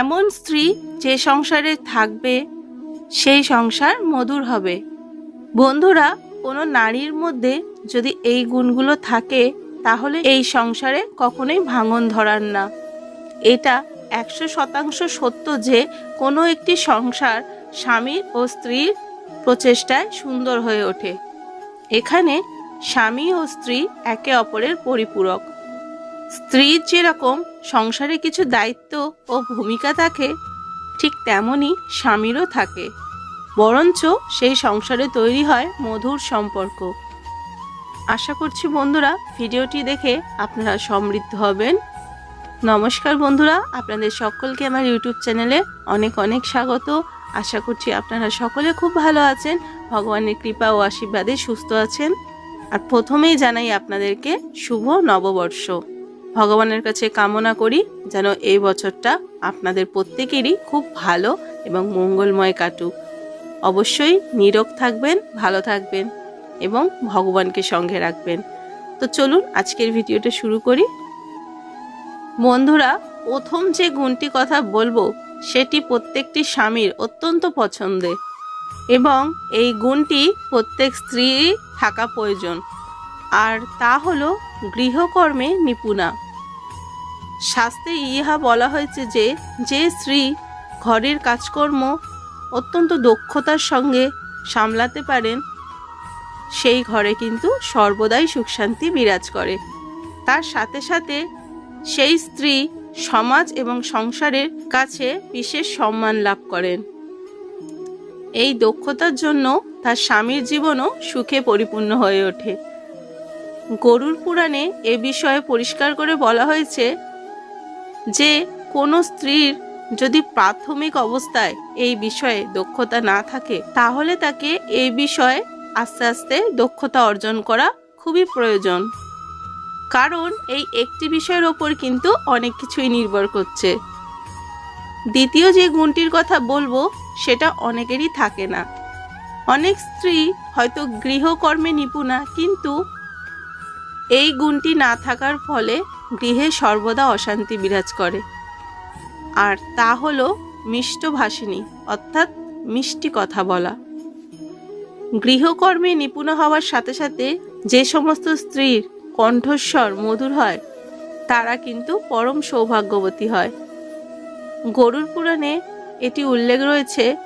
এমন স্ত্রী যে সংসারে থাকবে, সেই সংসার মধুর হবে। বন্ধুরা, কোনো নারীর মধ্যে যদি এই গুণগুলো থাকে, তাহলে এই সংসারে কখনোই ভাঙন ধরার না। এটা একশো শতাংশ সত্য যে কোনো একটি সংসার স্বামী ও স্ত্রীর প্রচেষ্টায় সুন্দর হয়ে ওঠে। এখানে স্বামী ও স্ত্রী একে অপরের পরিপূরক। স্ত্রীর যেরকম সংসারে কিছু দায়িত্ব ও ভূমিকা থাকে, ঠিক তেমনই স্বামীরও থাকে। বরঞ্চ সেই সংসারে তৈরি হয় মধুর সম্পর্ক। আশা করছি বন্ধুরা, ভিডিওটি দেখে আপনারা সমৃদ্ধ হবেন। নমস্কার বন্ধুরা, আপনাদের সকলকে আমার ইউটিউব চ্যানেলে অনেক অনেক স্বাগত। আশা করছি আপনারা সকলে খুব ভালো আছেন, ভগবানের কৃপা ও আশীর্বাদে সুস্থ আছেন। আর প্রথমেই জানাই আপনাদেরকে শুভ নববর্ষ। ভগবানের কাছে কামনা করি যেন এই বছরটা আপনাদের প্রত্যেকেরই খুব ভালো এবং মঙ্গলময় কাটুক। অবশ্যই নীরব থাকবেন, ভালো থাকবেন এবং ভগবানকে সঙ্গে রাখবেন। তো চলুন আজকের ভিডিওটা শুরু করি। বন্ধুরা, প্রথম যে গুণটি কথা বলব, সেটি প্রত্যেকটি স্বামীর অত্যন্ত পছন্দের এবং এই গুণটি প্রত্যেক স্ত্রীর থাকা প্রয়োজন। আর তা হলো গৃহকর্মে নিপুণা। শাস্ত্রে ইহা বলা হয়েছে যে যে স্ত্রী ঘরের কাজকর্ম অত্যন্ত দক্ষতার সঙ্গে সামলাতে পারেন, সেই ঘরে কিন্তু সর্বদাই সুখ শান্তি বিরাজ করে। তার সাথে সাথে সেই স্ত্রী সমাজ এবং সংসারের কাছে বিশেষ সম্মান লাভ করেন। এই দক্ষতার জন্য তার স্বামীর জীবনও সুখে পরিপূর্ণ হয়ে ওঠে। গরুর পুরাণে এ বিষয়ে পরিষ্কার করে বলা হয়েছে যে কোনো স্ত্রীর যদি প্রাথমিক অবস্থায় এই বিষয়ে দক্ষতা না থাকে, তাহলে তাকে এই বিষয়ে আস্তে আস্তে দক্ষতা অর্জন করা খুবই প্রয়োজন। কারণ এই একটি বিষয়ের ওপর কিন্তু অনেক কিছুই নির্ভর করছে। দ্বিতীয় যে গুণটির কথা বলব, সেটা অনেকেরই থাকে না। অনেক স্ত্রী হয়তো গৃহকর্মে নিপুণা, কিন্তু এই গুণটি না থাকার ফলে গৃহে সর্বদা অশান্তি বিরাজ করে। আর তা হলো মিষ্টভাষিনী অর্থাৎ মিষ্টি কথা বলা। গৃহকর্মে নিপুণ হওয়ার সাথে সাথে যে সমস্ত স্ত্রীর কণ্ঠস্বর মধুর হয়, তারা কিন্তু পরম সৌভাগ্যবতী হয়। গরুর পুরাণে এটি উল্লেখ রয়েছে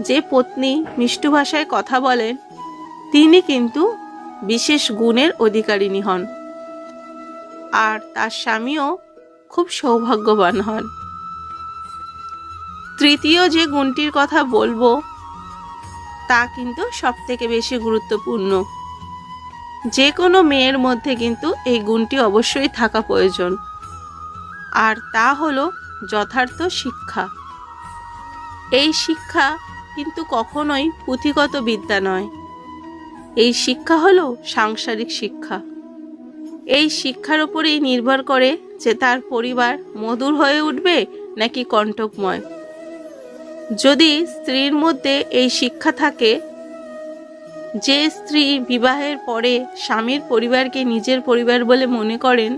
যে পত্নী মিষ্ট ভাষায় কথা বলেন, তিনি কিন্তু বিশেষ গুণের অধিকারিণী হন। আর তার স্বামীও খুব সৌভাগ্যবান হন। তৃতীয় যে গুণটির কথা বলব, তা কিন্তু সব থেকে বেশি গুরুত্বপূর্ণ। যে কোনো মেয়ের মধ্যে কিন্তু এই গুণটি অবশ্যই থাকা প্রয়োজন। আর তা হলো যথার্থ শিক্ষা। এই শিক্ষা কিন্তু কখনোই পুঁথিগত বিদ্যা নয়। এই শিক্ষা হলো সাংসারিক শিক্ষা। এই শিক্ষার উপরেই নির্ভর করে যে তার পরিবার মধুর হয়ে উঠবে নাকি কণ্টকময়। যদি স্ত্রীর মধ্যে এই শিক্ষা থাকে, যে স্ত্রী বিবাহের পরে স্বামীর পরিবারকে নিজের পরিবার বলে মনে করেন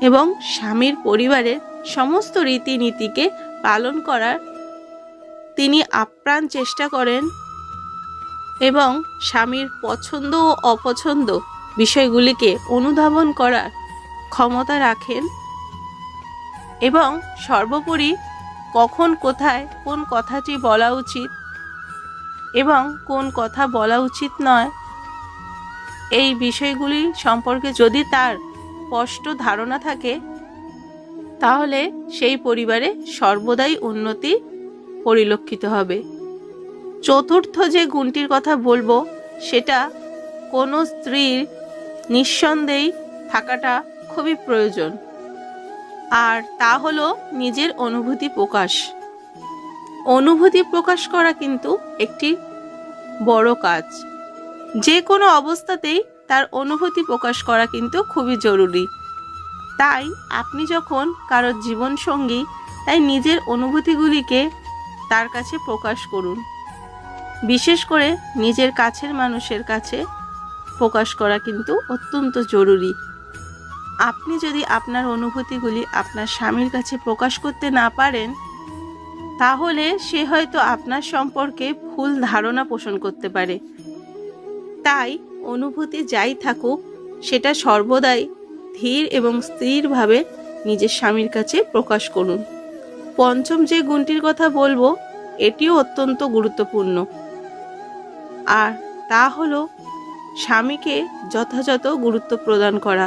এবং স্বামীর পরিবারের সমস্ত রীতিনীতিকে পালন করার তিনি আপ্রাণ চেষ্টা করেন এবং স্বামীর পছন্দ ও অপছন্দ বিষয়গুলিকে অনুধাবন করার ক্ষমতা রাখেন এবং সর্বোপরি কখন কোথায় কোন কথাটি বলা উচিত এবং কোন কথা বলা উচিত নয়। এই বিষয়গুলি সম্পর্কে যদি তার স্পষ্ট ধারণা থাকে, তাহলে সেই পরিবারে সর্বদাই উন্নতি পরিলক্ষিত হবে। চতুর্থ যে গুণটির কথা বলব, সেটা কোনো স্ত্রীর নিঃসন্দেহে থাকাটা খুবই প্রয়োজন। আর তা হলো নিজের অনুভূতি প্রকাশ। অনুভূতি প্রকাশ করা কিন্তু একটি বড় কাজ। যে কোনো অবস্থাতেই তার অনুভূতি প্রকাশ করা কিন্তু খুবই জরুরি। তাই আপনি যখন কারোর জীবনসঙ্গী, তাই নিজের অনুভূতিগুলিকে তার কাছে প্রকাশ করুন। বিশেষ করে নিজের কাছের মানুষের কাছে প্রকাশ করা কিন্তু অত্যন্ত জরুরি। আপনি যদি আপনার অনুভূতিগুলি আপনার স্বামীর কাছে প্রকাশ করতে না পারেন, তাহলে সে হয়তো আপনার সম্পর্কে ভুল ধারণা পোষণ করতে পারে। তাই অনুভূতি যাই থাকুক, সেটা সর্বদাই ধীর এবং স্থিরভাবে নিজের স্বামীর কাছে প্রকাশ করুন। পঞ্চম যে গুণটির কথা বলব, এটিও অত্যন্ত গুরুত্বপূর্ণ। আর তা হলো স্বামীকে যথাযথ গুরুত্ব প্রদান করা।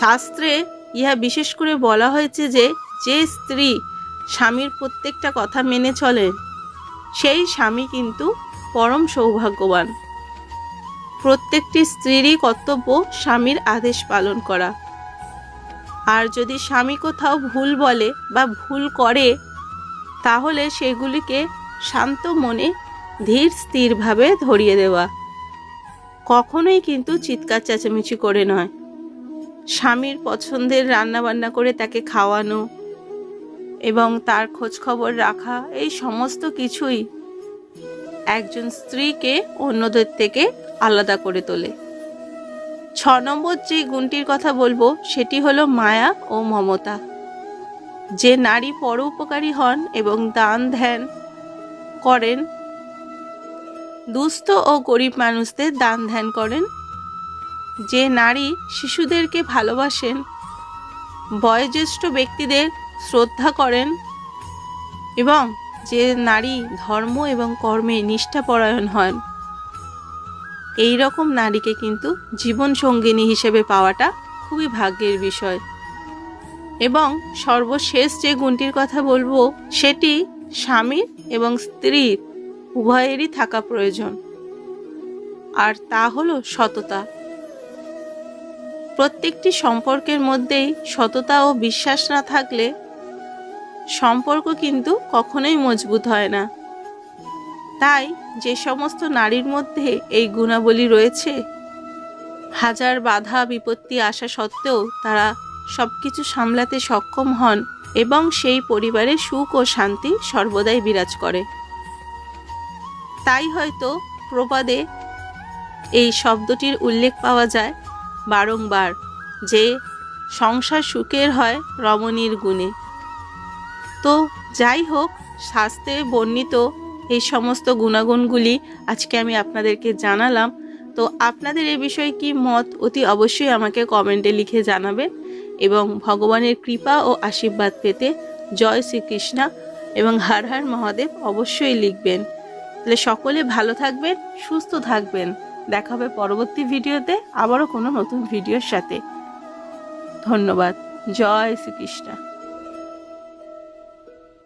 শাস্ত্রে ইহা বিশেষ করে বলা হয়েছে যে যে স্ত্রী স্বামীর প্রত্যেকটা কথা মেনে চলেন সেই স্বামী কিন্তু পরম সৌভাগ্যবান। প্রত্যেকটি স্ত্রীরই কর্তব্য স্বামীর আদেশ পালন করা। আর যদি স্বামী কোথাও ভুল বলে বা ভুল করে, তাহলে সেগুলিকে শান্ত মনে ধীর স্থিরভাবে ধরিয়ে দেওয়া। কখনোই কিন্তু চিৎকার চেঁচামেচি করে নয়। স্বামীর পছন্দের রান্নাবান্না করে তাকে খাওয়ানো এবং তার খোঁজ খবর রাখা, এই সমস্ত কিছুই একজন স্ত্রীকে অন্যদের থেকে আলাদা করে তোলে। ছ নম্বর যে গুণটির কথা বলব, সেটি হলো মায়া ও মমতা। যে নারী পরোপকারী হন এবং দান ধ্যান করেন দুস্থ ও গরিব মানুষদের দান ধ্যান করেন। যে নারী শিশুদেরকে ভালোবাসেন, বয়োজ্যেষ্ঠ ব্যক্তিদের শ্রদ্ধা করেন এবং যে নারী ধর্ম এবং কর্মে নিষ্ঠাপরায়ণ হন, এই রকম নারীকে কিন্তু জীবন সঙ্গিনী হিসেবে পাওয়াটা খুবই ভাগ্যের বিষয়। এবং সর্বশেষ যে গুণটির কথা বলব, সেটি স্বামীর এবং স্ত্রীর উভয়েরই থাকা প্রয়োজন। আর তা হল সততা। প্রত্যেকটি সম্পর্কের মধ্যেই সততা ও বিশ্বাস না থাকলে সম্পর্ক কিন্তু কখনোই মজবুত হয় না। তাই যে সমস্ত নারীর মধ্যে এই গুণাবলী রয়েছে, হাজার বাধা বিপত্তি আসা সত্ত্বেও তারা সব কিছু সামলাতে সক্ষম হন এবং সেই পরিবারে সুখ ও শান্তি সর্বদাই বিরাজ করে। তাই হয়তো প্রবাদে এই শব্দটির উল্লেখ পাওয়া যায় বারংবার যে সংসার সুখের হয় রমণীর গুণে। তো যাই হোক, শাস্ত্রে বর্ণিত এই সমস্ত গুণাগুণগুলি আজকে আমি আপনাদেরকে জানালাম। তো আপনাদের এ বিষয়ে কি মত, অতি অবশ্যই আমাকে কমেন্টে লিখে জানাবেন এবং ভগবানের কৃপা ও আশীর্বাদ পেতে জয় শ্রীকৃষ্ণা এবং হর হর মহাদেব অবশ্যই লিখবেন। তাহলে সকলে ভালো থাকবেন, সুস্থ থাকবেন। দেখা হবে পরবর্তী ভিডিওতে আবারও কোনো নতুন ভিডিওর সাথে। ধন্যবাদ। জয় শ্রীকৃষ্ণ।